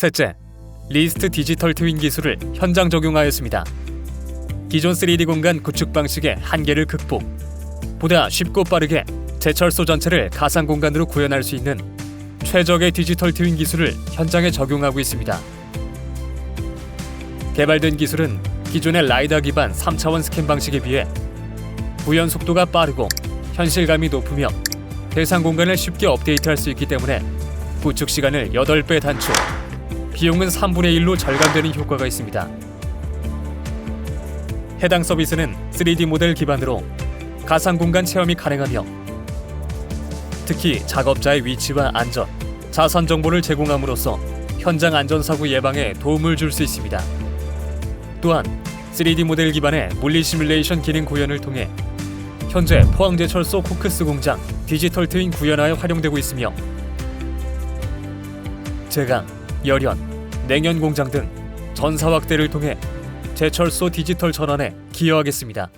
셋째, 리스트 디지털 트윈 기술을 현장 적용하였습니다. 기존 3D 공간 구축 방식의 한계를 극복. 보다 쉽고 빠르게 제철소 전체를 가상 공간으로 구현할 수 있는 최적의 디지털 트윈 기술을 현장에 적용하고 있습니다. 개발된 기술은 기존의 라이다 기반 3차원 스캔 방식에 비해 구현 속도가 빠르고 현실감이 높으며 대상 공간을 쉽게 업데이트할 수 있기 때문에 구축 시간을 8배 단축, 비용은 3분의 1로 절감되는 효과가 있습니다. 해당 서비스는 3D 모델 기반으로 가상 공간 체험이 가능하며 특히 작업자의 위치와 안전, 자선 정보를 제공함으로써 현장 안전사고 예방에 도움을 줄 수 있습니다. 또한 3D 모델 기반의 물리 시뮬레이션 기능 구현을 통해 현재 포항제철소 코크스 공장 디지털 트윈 구현화에 활용되고 있으며 제강, 열연, 냉연 공장 등 전사 확대를 통해 제철소 디지털 전환에 기여하겠습니다.